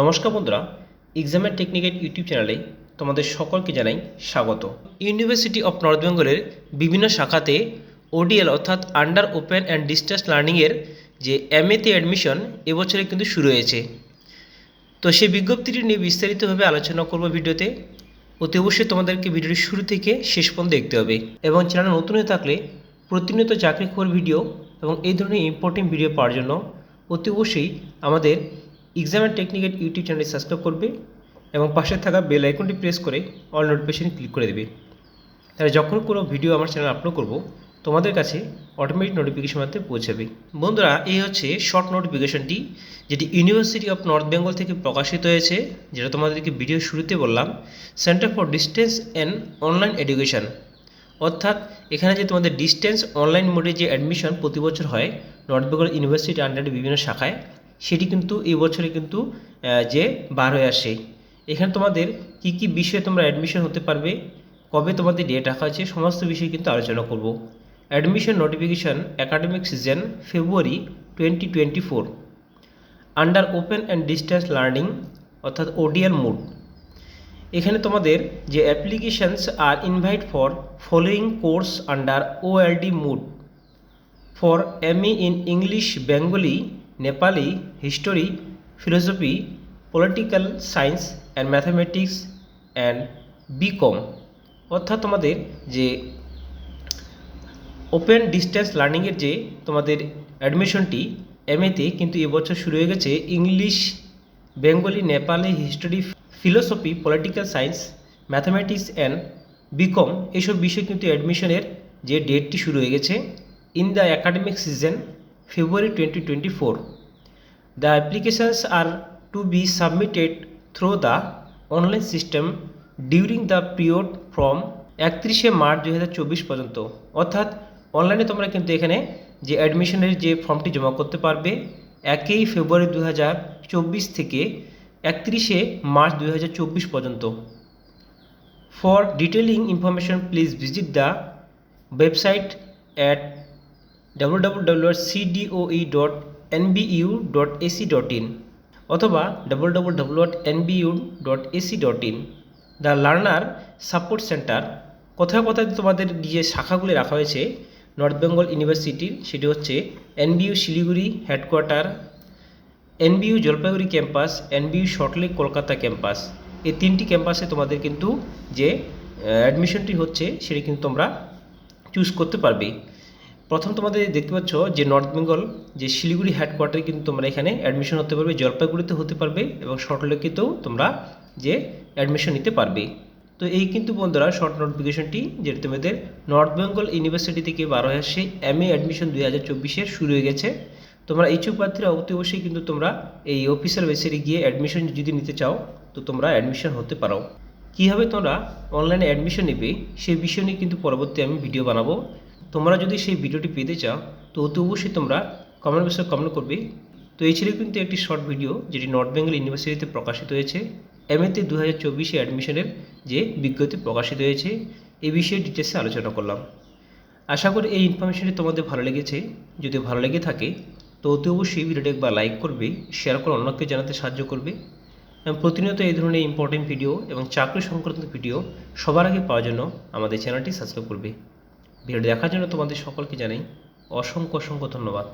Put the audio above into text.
নমস্কার বন্ধুরা এক্সামের টেকনিক্যাল ইউটিউব চ্যানেলে তোমাদের সকলকে জানাই স্বাগত। ইউনিভার্সিটি অফ নর্থ বেঙ্গলের বিভিন্ন শাখাতে ওডিএল অর্থাৎ আন্ডার ওপেন অ্যান্ড ডিস্টেন্স লার্নিংয়ের যে এমএতে অ্যাডমিশন এবছরে কিন্তু শুরু হয়েছে। তো সেই বিজ্ঞপ্তিটি নিয়ে বিস্তারিতভাবে আলোচনা করব ভিডিওতে। অতি অবশ্যই তোমাদেরকে ভিডিওটি শুরু থেকে শেষ পর্যন্ত দেখতে হবে এবং চ্যানেল নতুন হয়ে থাকলে প্রতিনিয়ত চাকরি খবর, ভিডিও এবং এই ধরনের ইম্পর্টেন্ট ভিডিও পাওয়ার জন্য অতি অবশ্যই আমাদের এক্সাম অ্যান্ড টেকনিক্যাল ইউটিউব চ্যানেলটি সাবস্ক্রাইব করবে এবং পাশে থাকা বেল আইকনটি প্রেস করে অল নোটিফিকেশন ক্লিক করে দেবে। তাহলে যখন কোনো ভিডিও আমার চ্যানেল আপলোড করব, তোমাদের কাছে অটোমেটিক নোটিফিকেশন মাধ্যমে পৌঁছাবে। বন্ধুরা, এই হচ্ছে শর্ট নোটিফিকেশনটি যেটি ইউনিভার্সিটি অফ নর্থ বেঙ্গল থেকে প্রকাশিত হয়েছে, যেটা তোমাদেরকে ভিডিও শুরুতে বললাম। Centre for distance and online education অর্থাৎ, এখানে যে তোমাদের ডিস্টেন্স অনলাইন মোডে যে অ্যাডমিশন প্রতি বছর হয় নর্থ বেঙ্গল ইউনিভার্সিটি আন্ডারে বিভিন্ন শাখায় সেটি কিন্তু এই বছরে কিন্তু যে বার হয়ে আসে। এখানে তোমাদের কি কি বিষয়ে তোমরা অ্যাডমিশন হতে পারবে, কবে তোমাদের ডেট রাখা আছে, সমস্ত বিষয়ে কিন্তু আলোচনা করব। Admission notification academic season February twenty twenty four under open and distance learning অর্থাৎ ওডিএল মোড এখানে তোমাদের যে applications are invite for following course under OLD mode for MA in English Bengali Nepali history philosophy political science and mathematics and BCom অর্থাৎ তোমাদের যে open distance লার্নিংয়ের যে তোমাদের অ্যাডমিশনটি এমএতে কিন্তু এবছর শুরু হয়ে গেছে English Bengali Nepali history philosophy political science mathematics and BCom এসব বিষয়ে কিন্তু অ্যাডমিশনের যে ডেটটি শুরু হয়ে গেছে in the academic season twenty four The applications are to be submitted through the online system during the period from একত্রিশে মার্চ দুই হাজার চব্বিশ পর্যন্ত। অর্থাৎ অনলাইনে তোমরা কিন্তু এখানে যে অ্যাডমিশনের যে ফর্মটি জমা করতে পারবে, একই ফেব্রুয়ারি দু হাজার চব্বিশ থেকে একত্রিশে মার্চ দুই হাজার চব্বিশ পর্যন্ত। For detailing information please visit the website at www.cdoe.nbu.ac.in অথবা www.nbu.ac.in the learner support centre. কোথায় কোথায় তোমাদের যে শাখাগুলি রাখা হয়েছে, নর্থ বেঙ্গল ইউনিভার্সিটির সেটি হচ্ছে NBU Siliguri headquarter, NBU Jalpaiguri campus, NBU Salt Lake Kolkata campus. এই তিনটি ক্যাম্পাসে তোমাদের কিন্তু যে অ্যাডমিশনটি হচ্ছে, সেটি কিন্তু তোমরা চুজ করতে পারবে। প্রথম তোমাদের দেখতে পাচ্ছ যে নর্থ বেঙ্গল, যে শিলিগুড়ি হেডকোয়ার্টারে কিন্তু তোমরা এখানে অ্যাডমিশন হতে পারবে, জলপাইগুড়িতে হতে পারবে এবং শর্টলেকেতেও তোমরা যে অ্যাডমিশন নিতে পারবে। তো এই কিন্তু বন্ধুরা শর্ট নোটিফিকেশনটি যেটা তোমাদের নর্থ বেঙ্গল ইউনিভার্সিটি থেকে বারো আসে এম এ অ্যাডমিশন দুই হাজার চব্বিশের শুরু হয়ে গেছে। তোমরা ইচ্ছুক প্রার্থীরা অতি অবশ্যই কিন্তু তোমরা এই অফিসিয়াল ওয়েবসাইটে গিয়ে অ্যাডমিশন যদি নিতে চাও, তো তোমরা অ্যাডমিশন হতে পারো। কীভাবে তোমরা অনলাইনে অ্যাডমিশন নেবে সেই বিষয় নিয়ে কিন্তু পরবর্তী আমি ভিডিও বানাবো। তোমরা যদি সেই ভিডিওটি পেতে চাও, তো অতি অবশ্যই তোমরা কমেন্ট বক্সে কমেন্ট করবে। তো এই ছিল কিন্তু একটি শর্ট ভিডিও যেটি নর্থ বেঙ্গল ইউনিভার্সিটিতে প্রকাশিত হয়েছে। এমএতে দু হাজার চব্বিশে অ্যাডমিশনের যে বিজ্ঞপ্তি প্রকাশিত হয়েছে, এই বিষয়ে ডিটেলসে আলোচনা করলাম। আশা করি এই ইনফরমেশনটি তোমাদের ভালো লেগেছে। যদি ভালো লেগে থাকে, তো অতি অবশ্যই ভিডিওটি একবার লাইক করবে শেয়ার করে অন্যকে জানাতে সাহায্য করবে। এবং প্রতিনিয়ত এই ধরনের ইম্পর্টেন্ট ভিডিও এবং চাকরি সংক্রান্ত ভিডিও সবার আগে পাওয়ার জন্য আমাদের চ্যানেলটি সাবস্ক্রাইব করবে। ভিডিওটি দেখার জন্য তোমাদের সকলকে জানাই অসংখ্য অসংখ্য ধন্যবাদ।